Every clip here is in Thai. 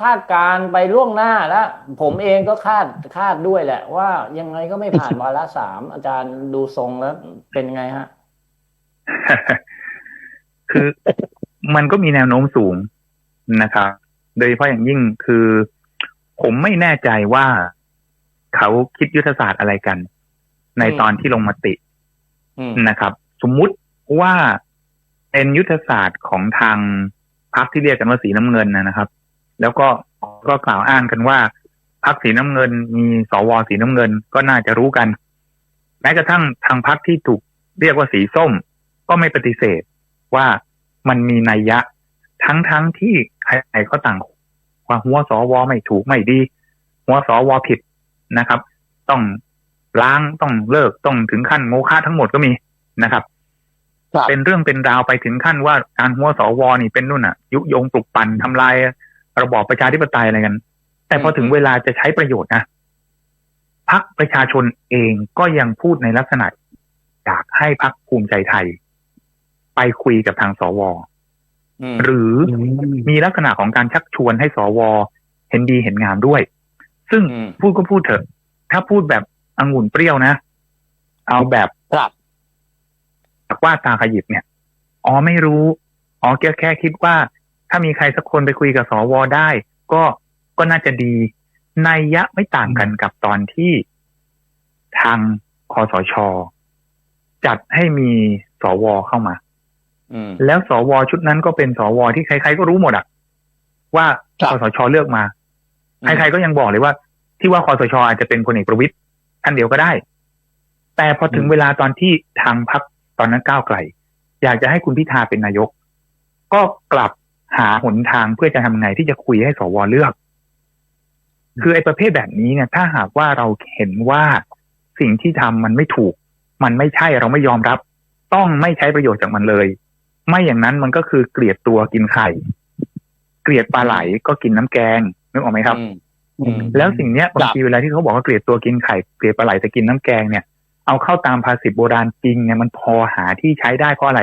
คาดการณ์ไปล่วงหน้าแล้วผมเองก็คาดคาดด้วยแหละ ว่ายังไงก็ไม่ผ่านวาระสามอาจารย์ดูทรงแล้วเป็นไงฮะ คือมันก็มีแนวโน้มสูงนะครับ โดยเฉพาะอย่างยิ่งคือ ผมไม่แน่ใจว่าเขาคิดยุทธศาสตร์อะไรกัน ในอืมตอนที่ลงมติอืมนะครับ สมมุติว่าเป็นยุทธศาสตร์ของทางพรรคที่เรียกกันว่าสีน้ำเงินนะนะครับ แล้วก็ก็กล่าวอ้างกันว่าพรรคสีน้ำเงิน มีสวสีน้ำเงินก็น่าจะรู้กัน แม้กระทั่งทางพรรคที่ถูกเรียกว่าสีส้ม ก็ไม่ปฏิเสธว่ามันมีนัยยะ ทั้งทั้งที่ใครๆก็ต่างว่าหัวสวไม่ถูกไม่ดี หัวสวผิดนะครับ ต้องล้างต้องเลิกต้องถึงขั้นโมฆะทั้งหมดก็มีนะครับครับเป็นเรื่องเป็นราวไปถึงขั้นว่าการหัวสวนี่เป็นนู่นอะ ยุยงปลุกปั่นทำลาย ระบอบประชาธิปไตยอะไรกัน แต่พอถึงเวลาจะใช้ประโยชน์นะพักประชาชนเองก็ยังพูดในลักษณะอยากให้พักภูมิใจไทย ไปคุยกับทางสวอืมหรือมีลักษณะของการชักชวนให้สวเห็นดีเห็นงามด้วย ซึ่งอืมพูดก็พูดเถอะ ถ้าพูดแบบองุ่นเปรี้ยวนะ เอาแบบครับแบบว่าตาขยิบเนี่ย อ๋อไม่รู้ อ๋อแค่แค่คิดว่า ถ้ามีใครสักคนไปคุยกับสวได้ ก็ก็น่าจะดีนัยยะไม่ต่างกันกับตอนที่ทางคอสช จัดให้มีสวเข้ามาอืมแล้วสวชุดนั้นก็เป็นสวที่ใครๆก็รู้หมดอะว่าครับคอสชเลือกมาอืมใครๆก็ยังบอกเลยว่า ที่ว่าคอสชอาจจะเป็นพลเอกประวิตยท่านเดียวก็ได้ แต่พอถึงเวลาตอนที่ทางพักตอนนั้นก้าวไกล อยากจะให้คุณพิธาเป็นนายก ก็กลับ หาหนทางเพื่อจะทำไงที่จะคุยให้สวเลือก คือไอ้ประเภทแบบนี้เนี่ย ถ้าหากว่าเราเห็นว่าสิ่งที่ทำมันไม่ถูก มันไม่ใช่เราไม่ยอมรับ ต้องไม่ใช้ประโยชน์จากมันเลย ไม่อย่างนั้นมันก็คือเกลียดตัวกินไข่ เกลียดปลาไหลก็กินน้ำแกงนึกออกไหมครับอืมอืมแล้วสิ่งเนี้ยบางทีเวลาที่เขาบอกว่าเกลียดตัวกินไข่เกลียดปลาไหลแต่กินน้ำแกงเนี่ยเอาเข้าตามภาษิตโบราณจริงเนี่ยมันพอหาที่ใช้ได้เพราะอะไร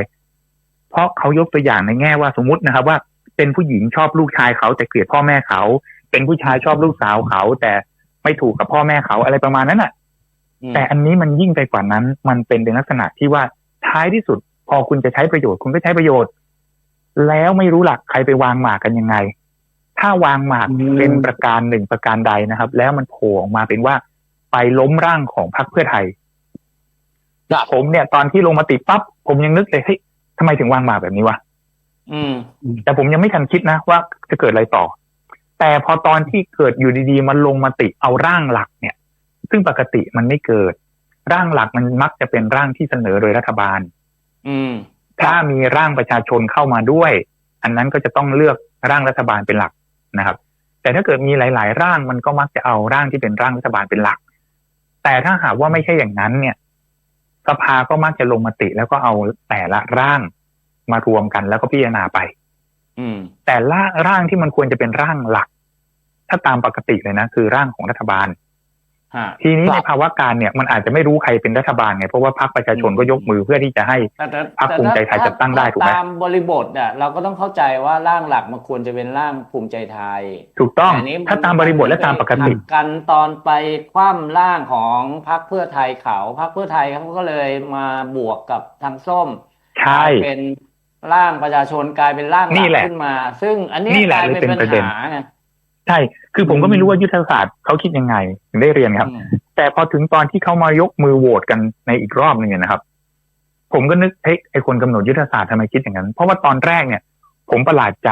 เพราะเขายกตัวอย่างในแง่ว่าสมมตินะครับว่า เป็นผู้หญิงชอบลูกชายเขา แต่เกลียดพ่อแม่เขา เป็นผู้ชายชอบลูกสาวเขา แต่ไม่ถูกกับพ่อแม่เขาอะไรประมาณนั้นอะอืมแต่อันนี้มันยิ่งไปกว่านั้น มันเป็นในลักษณะที่ว่าท้ายที่สุด พอคุณจะใช้ประโยชน์คุณก็ใช้ประโยชน์ แล้วไม่รู้หลักใครไปวางหมากกันยังไง ถ้าวางหมากอืมเป็นประการหนึ่งประการใดนะครับ แล้วมันโผล่ออกมาเป็นว่าไปล้มร่างของพรรคเพื่อไทยครับผมเนี่ย ตอนที่ลงมาติดปั๊บผมยังนึกเลยเฮ้ยทำไมถึงวางหมากแบบนี้วะ อืม แต่ผมยังไม่ทันคิดนะว่าจะเกิดอะไรต่อ แต่พอตอนที่เกิดอยู่ดีๆ มันลงมาติเอาร่างหลักเนี่ย ซึ่งปกติมันไม่เกิด ร่างหลักมันมักจะเป็นร่างที่เสนอโดยรัฐบาล อืม ถ้ามีร่างประชาชนเข้ามาด้วย อันนั้นก็จะต้องเลือกร่างรัฐบาลเป็นหลักนะครับ แต่ถ้าเกิดมีหลาย ๆ ร่างมันก็มักจะเอาร่างที่เป็นร่างรัฐบาลเป็นหลัก แต่ถ้าหากว่าไม่ใช่อย่างนั้นเนี่ยสภาก็มักจะลงมติแล้วก็เอาแต่ละร่าง มารวมกันแล้วก็พิจารณาไป อืม แต่ละร่างที่มันควรจะเป็นร่างหลัก ถ้าตามปกติเลยนะ คือร่างของรัฐบาลฮะทีนี้ครับในภาวะการเนี่ยมันอาจจะไม่รู้ใครเป็นรัฐบาลไงเพราะว่าพรรคประชาชนก็ยกมือเพื่อที่จะให้แต่แต่พรรคภูมิใจไทยจัดตั้งได้ถูกไหมตามบริบทอะเราก็ต้องเข้าใจว่าร่างหลักมันควรจะเป็นร่างภูมิใจไทย ถูกต้องแต่นนี้นถ้าตามบริบทและตามปกติขัดกันตอนไปคว่ำร่างของพรรคเพื่อไทยเขาพรรคเพื่อไทยเขาก็เลยมาบวกกับทางส้มใช่กลายเป็น ร่างประชาชนกลายเป็นร่างหนี่ลักแหละขึ้นมา ซึ่งอันนี้นี่แหกละลายเลยเป็นเป็นปัญประเด็นหาไงใช่ คือผมก็ไม่รู้ว่ายุทธศาสตร์เขาคิดยังไงถึงได้เรียนครับอืมแต่พอถึงตอนที่เขามายกมือโหวตกันในอีกรอบหนึ่งเนี่ยนะครับ ผมก็นึกเฮ้ยไอคนกำหนดยุทธศาสตร์ทำไมคิดอย่างนั้น เพราะว่าตอนแรกเนี่ย ผมประหลาดใจ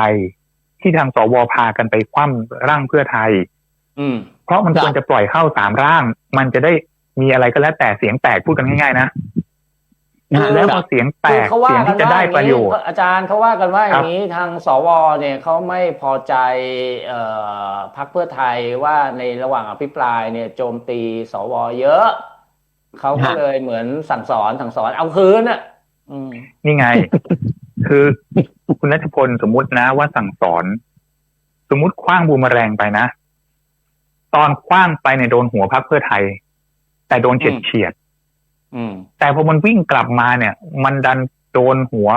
ที่ทางสวพากันไปคว่ำร่างเพื่อไทย อืมเพราะมันครับควรจะปล่อยเข้าสามร่าง มันจะได้มีอะไรก็แล้วแต่เสียงแตกพูดกันง่ายๆนะคือ แล้วพอเสียงแตคือกเขาว่าเสียงกันที่จะว่าได้อย่างประโยนี้ชน์อาจารย์เขาว่ากันว่าอครัย่าบงนี้ทางสวเนี่ยเขาไม่พอใจเอ่อพรรคเพื่อไทยว่าในระหว่างอภิปรายเนี่ยโจมตีสวเยอะเขาก็ฮะเลยเหมือนสั่งสอนสั่งสอนเอาคืนอะอืมนี่ไง คือคุณนัทพลสมมุตินะว่าสั่งสอน สมมุติคว้างบูมแมลงไปนะ ตอนคว้างไปเนี่ยโดนหัวพักเพื่อไทย แต่โดนเฉียดอืมเฉียดอืมๆ แต่พอมันวิ่งกลับมาเนี่ย มันดันโดนหัว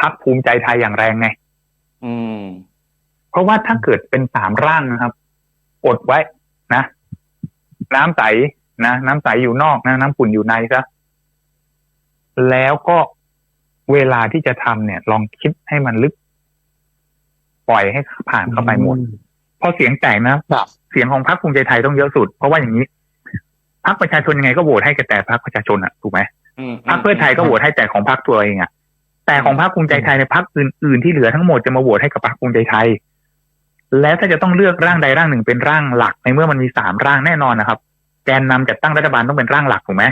พักภูมิใจไทยอย่างแรงไงอืมพราะว่าถ้าเกิดเป็นสามร่างนะครับอดไว้นะ น้ำใสนะน้ำใสอยู่นอกนะน้ำขุ่นอยู่ในซะแล้วก็เวลาที่จะทำเนี่ย ลองคิดให้มันลึก ปล่อยให้ผ่านเข้าไปหมดพอเสียงแตกนะครับเสียงของพรรคภูมิใจไทยต้องเยอะสุด เพราะว่าอย่างนี้ พรรคประชาชนยังไงก็โหวตให้กับแต่พรรคประชาชนอะถูกไหมอืมพรรคเพื่อไทยก็โหวตให้แต่ของพรรคตัวเองอะ แต่ของพรรคภูมิใจไทยในพรรคอื่นๆที่เหลือทั้งหมดจะมาโหวตให้กับพรรคภูมิใจไทย แล้วถ้าจะต้องเลือกร่างใดร่างหนึ่งเป็นร่างหลัก ในเมื่อมันมีสามร่างแน่นอนนะครับแกนนำจัดตั้งรัฐบาลต้องเป็นร่างหลักถูกไหม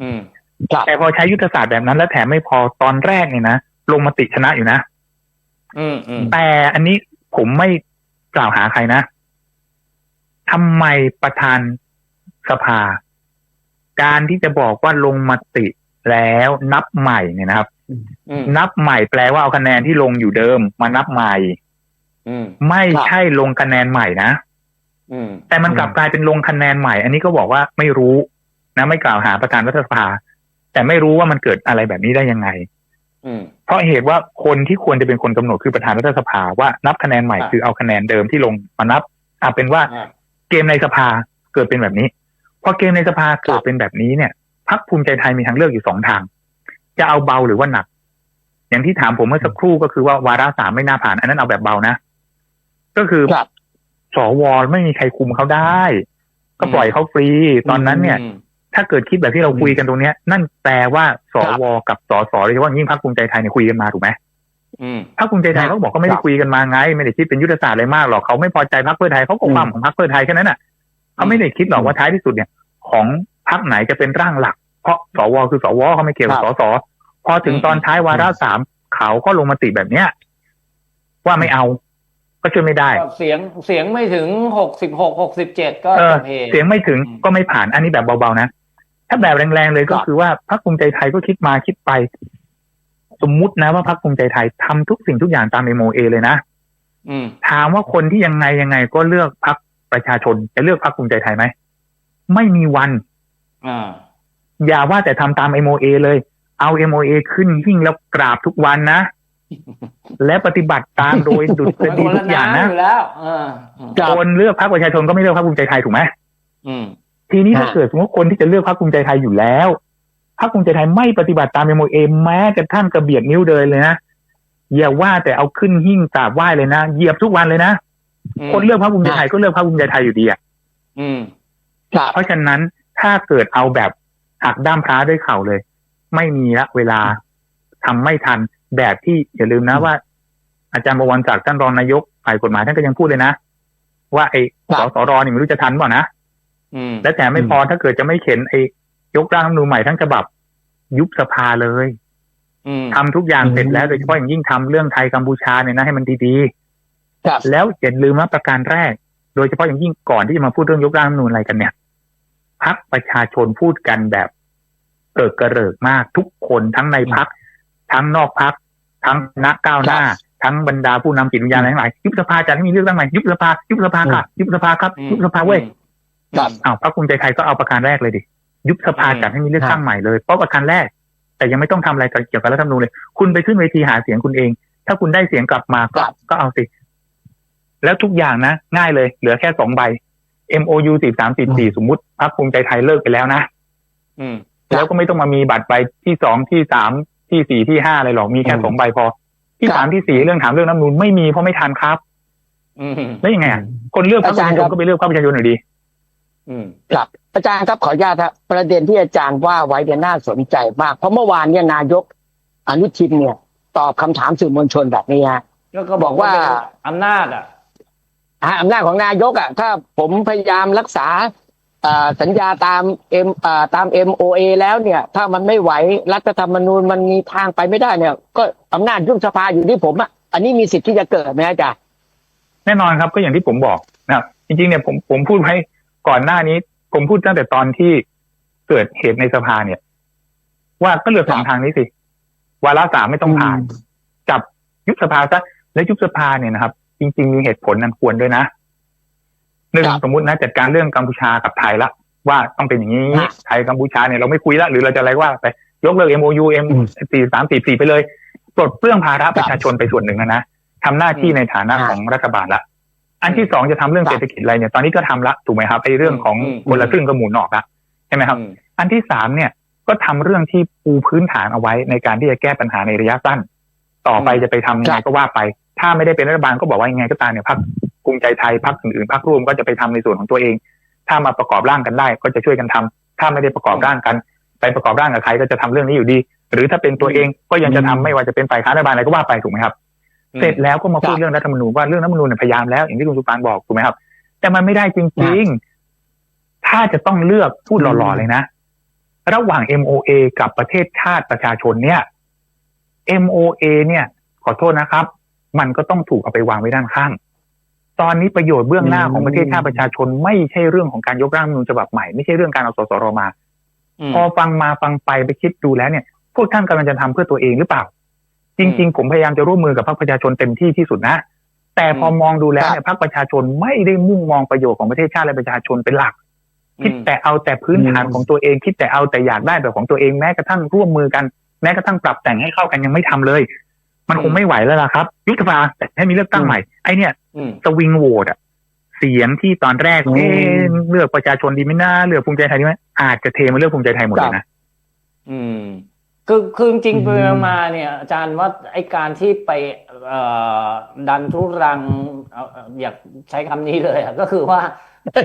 อืมครับแต่พอใช้ยุทธศาสตร์แบบนั้น แล้วแถมไม่พอตอนแรกเนี่ยนะลงมติชนะอยู่นะอืมอืมแต่อันนี้ผมไม่กล่าวหาใครนะทำไมประธาน สภา การที่จะบอกว่าลงมติแล้วนับใหม่เนี่ยนะครับอืมนับใหม่แปลว่าเอาคะแนนที่ลงอยู่เดิม มานับใหม่อืมไม่ใช่ลงคะแนนใหม่นะอืมแต่มันกลับกลายเป็นลงคะแนนใหม่ อันนี้ก็บอกว่าไม่รู้นะไม่กล่าวหาประธานรัฐสภา แต่ไม่รู้ว่ามันเกิดอะไรแบบนี้ได้ยังไงอืมเพราะเหตุว่าคนที่ควรจะเป็นคนกำหนดคือประธานรัฐสภาว่านับคะแนนใหม่ครับคือเอาคะแนนเดิมที่ลงมานับอะเป็นว่าอ่าเกมในสภาเกิดเป็นแบบนี้ พอเกมในสภาเกิดเป็นแบบนี้เนี่ยพรรคภูมิใจไทยมีทางเลือกอยู่สองทาง จะเอาเบาหรือว่าหนัก อย่างที่ถามผมเมื่อสักครู่ก็คือว่าวาระสามไม่น่าผ่าน อันนั้นเอาแบบเบานะ ก็คือครับสวไม่มีใครคุมเขาได้ ก็ปล่อยเขาฟรี ตอนนั้นเนี่ยอืมถ้าเกิดคิดแบบที่เราคุยกันตรงเนี้ย นั่นแปลว่าสวกับสสโดยเฉพาะยิ่งพรรคภูมิใจไทยเนี่ยคุยกันมาถูกไหมอืมพรรคภูมิใจไทยครับเขาบอกก็ไม่ได้คุยกันมาไง ไม่ได้คิดเป็นยุทธศาสตร์อะไรมากหรอกเขาไม่พอใจพรรคเพื่อไทยเขาก็ความของพรรคเพื่อไทยแค่นั้นน่ะ เขาไม่ได้คิดหรอกว่าท้ายที่สุดเนี่ย ของพรรคไหนจะเป็นร่างหลัก เพราะสวคือสวเขาไม่เกี่ยวกับคสรับสพอถึงตอนท้ายวาระสามเขาก็ลงมติแบบเนี้ยว่าไม่เอา ก็ช่วยไม่ได้ก็เสียงเสียงไม่ถึงหกสิบหกหกสิบเจ็ดก็เออจบเหตุเสียงไม่ถึงอืมก็ไม่ผ่านอันนี้แบบเบาๆนะถ้าแบบแรงๆเลยก็ครับคือว่าพรรคภูมิใจไทยก็คิดมาคิดไป สมมุตินะว่าพรรคภูมิใจไทยทำทุกสิ่งทุกอย่างตามเอโมเอเลยนะอืมถามว่าคนที่ยังไงยังไงก็เลือกพรรค ประชาชนจะเลือกพรรคภูมิใจไทยไหมไม่มีวันอ่าอย่าว่าแต่ทำตาม MOA เลย เอา MOA ขึ้นหิ้งแล้วกราบทุกวันนะ และปฏิบัติตามโดยดุษฎีทุกอย่างนะอยู่แล้วเอออืมครับคนเลือกพรรคประชาชนก็ไม่เลือกพรรคภูมิใจไทยถูกไหมอืมทีนี้ฮะถ้าเกิดสมมติคนที่จะเลือกพรรคภูมิใจไทยอยู่แล้วพรรคภูมิใจไทยไม่ปฏิบัติตาม MOA แม้กระทั่งกระเบียดนิ้วเดินเลยนะอย่าว่าแต่เอาขึ้นหิ้งกราบไหว้เลยนะเหยียบทุกวันเลยนะอืม คนเลือกพรรคภูมิใจไทยก็เลือกพรรคภูมิใจไทยอยู่ดีอะอืมครับเพราะฉะนั้นถ้าเกิดเอาแบบหักด้ามพร้าด้วยเข่าเลย ไม่มีละเวลาทำไม่ทันแบบที่อย่าลืมนะว่า อาจารย์บวรศักดิ์ท่านรองนายกฝ่ายกฎหมายท่านก็ยังพูดเลยนะ ว่าไอ้ครัสบสรนี่ไม่รู้จะทันเปล่านะอืมและแต่ไม่พอถ้าเกิดจะไม่เข็นไอ้ยกร่างรัฐธรรมนูญใหม่ทั้งฉบับ ยุบสภาเลยอืมทำทุกอย่างอืมเสร็จแล้วโดยเฉพาะอย่างยิ่งทำเรื่องไทยกัมพูชาเนี่ยนะให้มันดี ครับๆแล้วอย่าลืมว่าประการแรก โดยเฉพาะอย่างยิ่งก่อนที่จะมาพูดเรื่องยกร่างรัฐธรรมนูญอะไรกันเนี่ยพักประชาชนพูดกันแบบเกิดกระเริกมากทุกคนทั้งในพักทั้งนอกพักทั้งนักก้าวหน้า ทั้งบรรดาผู้นำจิตวิญญาณทั้งหลายยุบสภาจะไม่มีเรื่องตั้งใหม่ยุบสภายุบสภาค่ะยุบสภาครับอืมยุบสภาเว้ยครับอ้าวพรรคภูมิใจไทยก็เอาประการแรกเลยดิยุบสภาอืมจัดให้มีเลือกตั้งใหม่เลยเพราะประการแรก แต่ยังไม่ต้องทำอะไรเกี่ยวกับรัฐธรรมนูญเลย คุณไปขึ้นเวทีหาเสียงคุณเอง ถ้าคุณได้เสียงกลับมาก็ครับก็เอาสิ แล้วทุกอย่างนะ ง่ายเลย เหลือแค่สองใบ MOU สิบสามสิบสี่สมมุติพรรคภูมิใจไทยเลิกไปแล้วนะอืมแล้วก็ไม่ต้องมามีบัตรใบที่สองที่สามที่สี่ที่ห้าอะไรหรอกมีแค่อืมสองใบพอ ที่ครับสามที่สี่เรื่องถามเรื่องน้ำนูนไม่มีเพราะไม่ทันครับอืมแล้วยังไงอะคนเลือกพรรคประชาชอาจารย์ครันบก็ไปเลือกพรรคประชาชนหน่อยดีอืมครับอาจารย์ครับขออนุญาตครับประเด็นที่อาจารย์ว่าไว้เนี่ยน่าสนใจมาก เพราะเมื่อวานเนี่ยนายกอนุทินเนี่ย ตอบคำถามสื่อมวลชนแบบนี้ฮะแล้วก็บอกว่าเป็นอำนาจอะ อ่าอำนาจของนายกอะถ้าผมพยายามรักษาอ่าสัญญาตามเอ็มตาม MOA แล้วเนี่ย ถ้ามันไม่ไหวรัฐธรรมนูญมันมีทางไปไม่ได้เนี่ย ก็อำนาจยุบสภาอยู่ที่ผมอะอันนี้มีสิทธิ์ที่จะเกิดไหมอาจารย์แน่นอนครับก็อย่างที่ผมบอกนะครับจริงๆเนี่ยผมผมพูดไว้ก่อนหน้านี้ ผมพูดตั้งแต่ตอนที่เกิดเหตุในสภาเนี่ย ว่าก็เหลือสองครับทางนี้สิวาระสามไม่ต้องผ่าน จับยุบสภาซะและยุบสภาเนี่ยนะครับ จริง ๆ มีเหตุผลนั้นควรด้วยนะหนึ่งครับสมมุตินะจัดการเรื่องกัมพูชากับไทยละ ว่าต้องเป็นอย่างนี้ครับไทยกัมพูชาเนี่ยเราไม่คุยละหรือเราจะอะไรว่าไปยกเลิก MOU M อืมสี่สามสี่สี่ไปเลยปลดเปลื้องภาระประชาชนไปส่วนหนึ่งนะนะทำหน้าที่อืมในฐานะอ่าของรัฐบาลละ อันที่สองจะทำเรื่องครับเศรษฐกิจอะไรเนี่ย ตอนนี้ก็ทำละถูกไหมครับไอ้เรื่องของอืมคนละครึ่งก็หมุนออกละใช่ไหมครับอืมอันที่สามเนี่ยก็ทำเรื่องที่ปูพื้นฐานเอาไว้ในการที่จะแก้ปัญหาในระยะสั้น ต่อไปอืมจะไปทำยังไงก็ว่าไป ถ้าไม่ได้เป็นรัฐบาลก็บอกว่ายังไงก็ตามเนี่ยพรรคภูมิใจไทยพรรคอื่นๆพรรคร่วมก็จะไปทำในส่วนของตัวเอง ถ้ามาประกอบร่างกันได้ ก็จะช่วยกันทำถ้าไม่ได้ประกอบร่างกัน ไปประกอบร่างกับใครก็จะทำเรื่องนี้อยู่ดี หรือถ้าเป็นตัวเองก็ยังจะทำไม่ว่าจะเป็นฝ่ายค้านรัฐบาลอะไรก็ว่าไปถูกไหมครับ เสร็จแล้วก็มาพูดครับเรื่องรัฐธรรมนูญว่าเรื่องรัฐธรรมนูญเนี่ยพยายามแล้วอย่างที่คุณสุปานบอกถูกไหมครับ แต่มันไม่ได้จริง ๆ ถ้าจะต้องเลือกพูดหล่อๆเลยนะ ระหว่าง MOA กับประเทศชาติประชาชนเนี่ย MOA เนี่ย ขอโทษนะครับ มันก็ต้องถูกเอาไปวางไว้ด้านข้าง ตอนนี้ประโยชน์เบื้องหน้าของประเทศชาติประชาชน ไม่ใช่เรื่องของการยกร่างรัฐธรรมนูญฉบับใหม่ไม่ใช่เรื่องการเอาสสรมามพอฟังมาฟังไปไปคิดดูแล้วเนี่ย พวกท่านกำลังจะทำเพื่อตัวเองหรือเปล่า จริง ๆ ผมพยายามจะร่วมมือกับพรรคประชาชนเต็มที่ที่สุดนะ แต่พอมองดูแล้วเนี่ยพรรคประชาชนไม่ได้มุ่งมองประโยชน์ของประเทศชาติและประชาชนเป็นหลักคิดแต่เอาแต่พื้นฐานอืมของตัวเอง คิดแต่เอาแต่อยากได้แบบของตัวเองแม้กระทั่งร่วมมือกัน แม้กระทั่งปรับแต่งให้เข้ากันยังไม่ทำเลย มันคงไม่ไหวแล้วล่ะครับ ยุบสภาแต่ให้มีเลือกตั้งใหม่ ไอเนี่ยอืมสวิงโหวตอะเสียงที่ตอนแรกอืมเอ๊ะเลือกประชาชนดีไหมนะเลือกภูมิใจไทยดีไหมอาจจะเทมาเลือกภูมิใจไทยหมดเลยนะอืม คือคือจริงๆอืมไปมาเนี่ย อาจารย์ว่าไอการที่ไปเอ่อดันทุรังเอาเอาอยากใช้คำนี้เลยอะก็คือว่า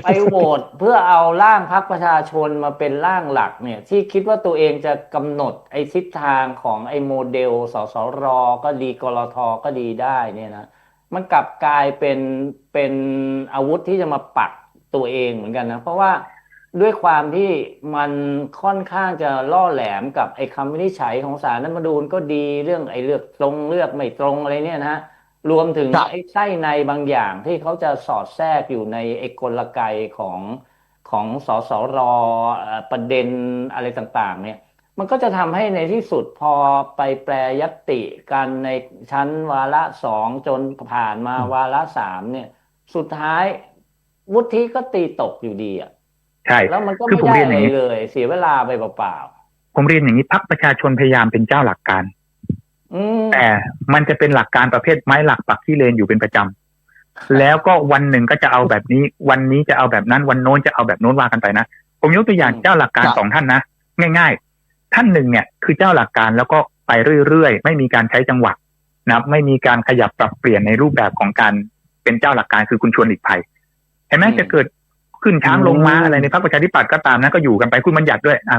ไปโหวตเพื่อเอาร่างพรรคประชาชนมาเป็นร่างหลักเนี่ย ที่คิดว่าตัวเองจะกำหนดไอ้ทิศทางของไอ้โมเดลสสรก็ดีกรทก็ดีได้เนี่ยนะมันกลับกลายเป็นเป็นอาวุธที่จะมาปักตัวเองเหมือนกันนะ เพราะว่าด้วยความที่มันค่อนข้างจะล่อแหลมกับไอ้คำวินิจฉัยของศาลรัฐธรรมนูญก็ดีเรื่องไอ้เลือกตรงเลือกไม่ตรงอะไรเนี่ยนะฮะ รวมถึงครับ ไอ้ไส้ในบางอย่างที่เขาจะสอดแทรกอยู่ในไอ้กลไกของของสสรเอ่อประเด็นอะไรต่างๆ เนี่ย มันก็จะทำให้ในที่สุดพอไปแปรยตติกันในชั้นวาระสองจนผ่านมาวาระสามเนี่ย สุดท้ายวุฒิก็ตีตกอยู่ดีอะใช่ แล้วมันก็คือไม่ผมได้เรียนอะอไรย่างนี้ เลย เสียเวลาไปเปล่าผมเรียนอย่างนี้พักประชาชนพยายามเป็นเจ้าหลักการๆอืม แต่มันจะเป็นหลักการประเภทไม้หลักปักที่เลนอยู่เป็นประจำแล้วก็วันหนึ่งก็จะเอาแบบนี้ วันนี้จะเอาแบบนั้น วันโน้นจะเอาแบบโน้นว่ากันไปนะผมยกตัวอย่างเจ้าหลักการครับสองท่านนะง่าย ๆ ท่านหนึ่งเนี่ยคือเจ้าหลักการแล้วก็ไปเรื่อยๆ ไม่มีการใช้จังหวะนะครับไม่มีการขยับปรับเปลี่ยนในรูปแบบของการเป็นเจ้าหลักการคือคุณชวนหลีกภัยเห็นไหมอืมจะเกิดขึ้นช้างลงม้าอืมอะไรในพรรคประชาธิปัตย์ก็ตามนะก็อยู่กันไปคุณบัญญัติด้วยอะ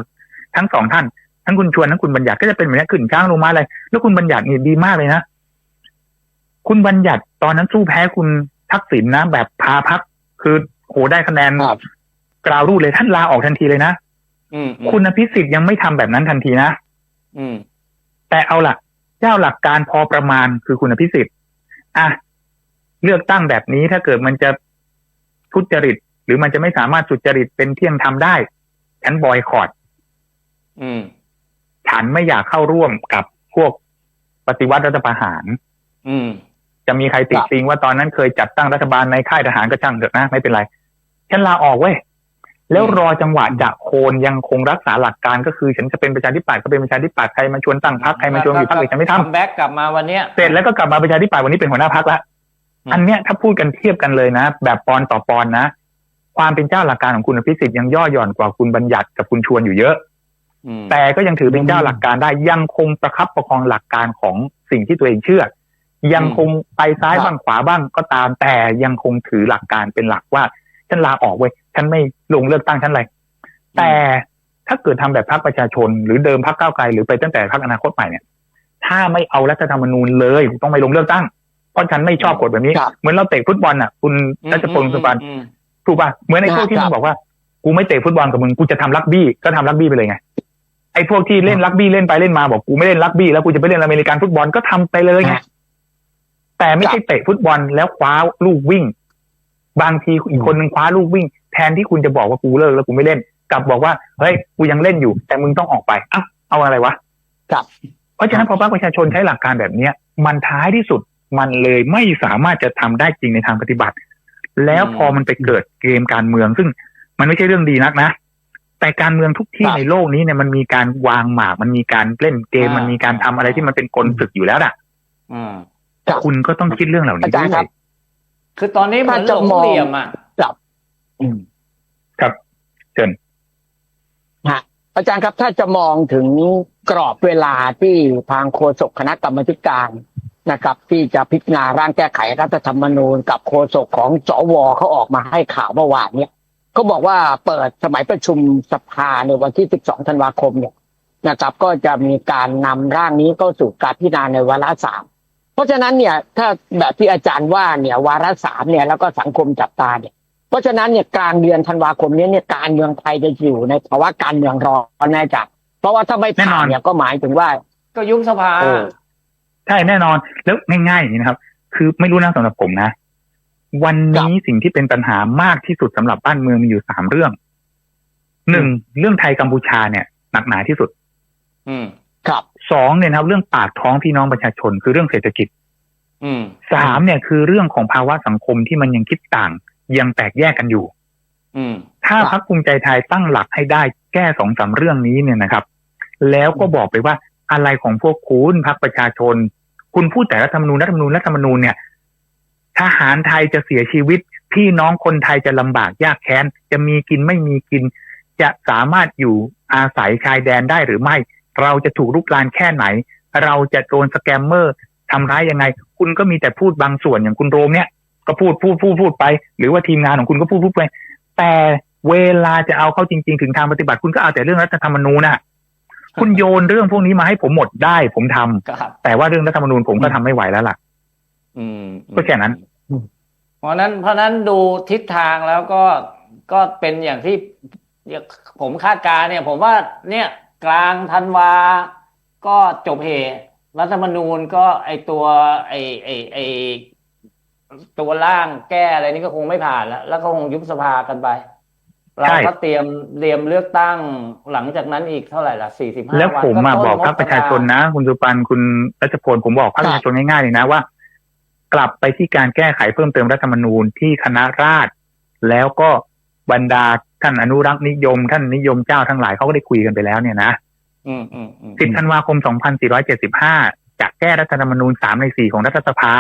ทั้งสองท่าน ทั้งคุณชวนทั้งคุณบัญญัติก็จะเป็นแบบนี้ขึ้นช้างลงม้าอะไร แล้วคุณบัญญัตินี่ดีมากเลยนะ คุณบัญญัติตอนนั้นสู้แพ้คุณทักษิณนะแบบพาพักคือโหได้คะแนนครับกราวรูดเลยท่านลาออกทันทีเลยนะอืมอืมคุณอภิสิทธิ์ยังไม่ทำแบบนั้นทันทีนะอืม แต่เอาล่ะเจ้าหลักการพอประมาณคือคุณอภิสิทธิ์อะเลือกตั้งแบบนี้ถ้าเกิดมันจะทุจริต หรือมันจะไม่สามารถสุจริตเป็นเที่ยงทำได้ฉันบอยคอรดอืม ฉันไม่อยากเข้าร่วมกับพวกปฏิวัติรัฐประหาร อืม จะมีใครติดติงว่าตอนนั้นเคยจัดตั้งรัฐบาลในค่ายทหารก็ช่างเถอะนะไม่เป็นไร ฉันลาออกเว้ยแล้วรอจังหวะจะโคนยังคงรักษาหลักการก็คือ ฉันจะเป็นประชาธิปัตย์ก็เป็นประชาธิปัตย์ใครมาชวนตั้งพรรคใครมาชวนอยู่พรรคอื่นฉันไม่ทำคัมแบ็กกลับมาวันเนี้ยเสร็จแล้วก็กลับมาประชาธิปัตย์วันนี้เป็นหัวหน้าพรรคละอืมอันเนี้ยถ้าพูดกันเทียบกันเลยนะ แบบปอนต่อปอนนะ ความเป็นเจ้าหลักการของคุณอภิสิทธิ์ยังย่อหย่อนกว่าคุณบัญญัติกับคุณชวนอยู่เยอะอืม แต่ก็ยังถือเป็นเจ้าหลักการได้ยังคงประคับประคองหลักการของสิ่งที่ตัวเองเชื่อ ยังคงไปซ้ายครับบ้างขวาบ้างก็ตาม แต่ยังคงถือหลักการเป็นหลักว่าฉันลาออกเว้ยฉันไม่ลงเลือกตั้งฉันอะไรแต่ถ้าเกิดทำแบบพรรคประชาชน หรือเดิมพรรคก้าวไกลหรือไปตั้งแต่พรรคอนาคตใหม่เนี่ย ถ้าไม่เอารัฐธรรมนูญเลยต้องไม่ลงเลือกตั้งเพราะฉันไม่ชอบกฎแบบนี้ครับเหมือนเราเตะฟุตบอลอะ คุณอืมรัชพลสุพรรณอืมถูกป่ะเหมือนไอ้พวกที่ครัมับนบอกว่า กูไม่เตะฟุตบอลกับมึงกูจะทำรักบี้ก็ทำรักบี้ไปเลยไง ไอ้พวกที่เล่นรักบี้เล่นไปเล่นมาบอกกูไม่เล่นรักบี้แล้วกูจะไปเล่นอเมริกันฟุตบอลก็ทำไปเลยไงครับแต่ไม่ใช่เตะฟุตบอลแล้วคว้าลูกวิ่ง บางทีอีกคนหนึ่งคว้าลูกวิ่ง แทนที่คุณจะบอกว่ากูเลิกแล้วกูไม่เล่น กลับบอกว่าเฮ้ยกูยังเล่นอยู่ แต่มึงต้องออกไปเอ้าเอาอะไรวะครับเพราะฉะนั้นพอภาคประชาชนใช้หลักการแบบเนี้ย มันท้ายที่สุดมันเลยไม่สามารถจะทำได้จริงในทางปฏิบัติ แล้วพอมันไปเกิดเกมการเมืองซึ่งมันไม่ใช่เรื่องดีนักนะ แต่การเมืองทุกที่ครับในโลกนี้เนี่ยมันมีการวางหมาก มันมีการเล่นเกมอ่ามัมันมีการทำอะไรที่มันเป็นกลศึกอยู่แล้วอะอืมครับคุณก็ต้องคิดเรื่องเหล่านี้อาจารย์ด้ครัวยบคือตอนนี้เหมือนหลถ้าจะงมองเหลี่ยมอะอืมครับเชิญฮะอาจารย์ครับถ้าจะมองถึงกรอบเวลาที่ทางโฆษกคณะกรรมาธิการนะครับ ที่จะพิจารณาร่างแก้ไขรัฐธรรมนูญกับโฆษกของสวเขาออกมาให้ข่าวเมื่อวานเนี่ย เขาบอกว่าเปิดสมัยประชุมสภาในวันที่ 12 ธันวาคมเนี่ยนะครับ ก็จะมีการนำร่างนี้เข้าสู่การพิจารณาในวาระสามเพราะฉะนั้นเนี่ยถ้าแบบที่อาจารย์ว่าเนี่ยวาระสามเนี่ยแล้วก็สังคมจับตาเนี่ยเพราะฉะนั้นเนี่ยกลางเดือนธันวาคมนี้เนี่ยการเมืองไทยจะอยู่ในภาวะการเมืองร้อนแน่จัดเพราะว่าถ้าไม่แน่นผ่าอนนเนี่ยก็หมายถึงว่า ก็ยุบสภาเออใช่แน่นอนแล้วง่ายๆอย่างนี้นะครับ คือไม่รู้นะสำหรับผมนะ วันนี้สิ่งที่เป็นปัญหามากที่สุดสำหรับบ้านเมืองมีอยู่สามเรื่องหนึ่งเรื่องไทยกัมพูชาเนี่ยหนักหนาที่สุด อืมครับสองเนี่ยนะครับ เรื่องปากท้องพี่น้องประชาชนคือเรื่องเศรษฐกิจอืมสามเนี่ยคือเรื่องของภาวะสังคมที่มันยังคิดต่าง ยังแตกแยกกันอยู่อืมถ้าครับพรรคภูมิใจไทยตั้งหลักให้ได้แก้สองสามเรื่องนี้เนี่ยนะครับ แล้วก็บอกไปว่าอะไรของพวกคุณพรรคประชาชน คุณพูดแต่รัฐธรรมนูญรัฐธรรมนูญรัฐธรรมนูญเนี่ย ทหารไทยจะเสียชีวิต พี่น้องคนไทยจะลำบากยากแค้น จะมีกินไม่มีกิน จะสามารถอยู่อาศัยชายแดนได้หรือไม่ เราจะถูกลุกลานแค่ไหน เราจะโดนสแกมเมอร์ทำร้ายยังไง คุณก็มีแต่พูดบางส่วนอย่างคุณโรมเนี่ย ก็พูดพูดพูดพูดไป หรือว่าทีมงานของคุณก็พูดพูดไป แต่เวลาจะเอาเข้าจริง ๆ ถึงทางปฏิบัติคุณก็เอาแต่เรื่องรัฐธรรมนูญน่ะคุณโยนเรื่องพวกนี้มาให้ผมหมดได้ ผมทำครับแต่ว่าเรื่องรัฐธรรมนูญผมก็ทำไม่ไหวแล้วล่ะ อืมก็แค่นั้น เพราะนั้น เพราะนั้นดูทิศทางแล้วก็ก็เป็นอย่างที่ผมคาดการณ์เนี่ย ผมว่าเนี่ยกลางธันวา ก็จบเหตุรัฐธรรมนูญก็ไอตัว ไอไอไอตัวร่างแก้อะไรนี่ก็คงไม่ผ่านแล้ว แล้วก็คงยุบสภากันไปเราก็เตรียมเตรียมเลือกตั้งหลังจากนั้นอีกเท่าไหร่ล่ะสี่สิบห้าแล้ววันผมมาต้นบอกพรรคประชาชนนะ คุณสุปันคุณรัชพลผมบอกพรรคประชาชนง่ายๆเลยนะว่า กลับไปที่การแก้ไขเพิ่มเติมรัฐธรรมนูญที่คณะราษฎรแล้วก็บรรดาท่านอนุรักษ์นิยม ท่านนิยมเจ้าทั้งหลายเขาก็ได้คุยกันไปแล้วเนี่ยนะอืมอืมอืม10ธันวาคม2475จะแก้รัฐธรรมนูญ3ใน4ของรัฐสภา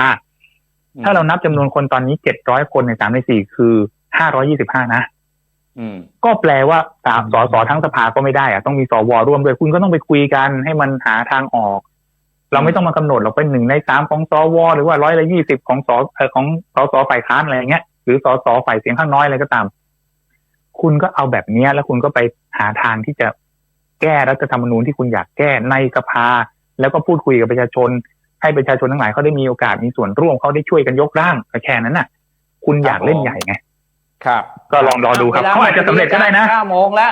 ถ้าเรานับจำนวนคนตอนนี้700คนใน3ใน4คือ525นะอืมก็แปลว่าสามสสทั้งสภาก็ไม่ได้อะต้องมีสวร่วมด้วยคุณก็ต้องไปคุยกันให้มันหาทางออก เราไม่ต้องมากำหนดเราเป็นหนึ่งในสามของสวหรือว่าร้อยละยี่สิบของสเอ่อของสสฝ่ายค้านอะไรอย่างเงี้ยหรือสสฝ่ายเสียงข้างน้อยอะไรก็ตาม คุณก็เอาแบบเนี้ยแล้วคุณก็ไปหาทางที่จะแก้รัฐธรรมนูญที่คุณอยากแก้ในสภา แล้วก็พูดคุยกับประชาชน ให้ประชาชนทั้งหลายเขาได้มีโอกาสมีส่วนร่วมเขาได้ช่วยกันยกร่างก็แค่นั้นน่ะ คุณอยากเล่นใหญ่ไงครับ ก็ลองรอดูครับวลเขาอาจจะสำเร็จก็ได้นะเก้าโมงแล้ว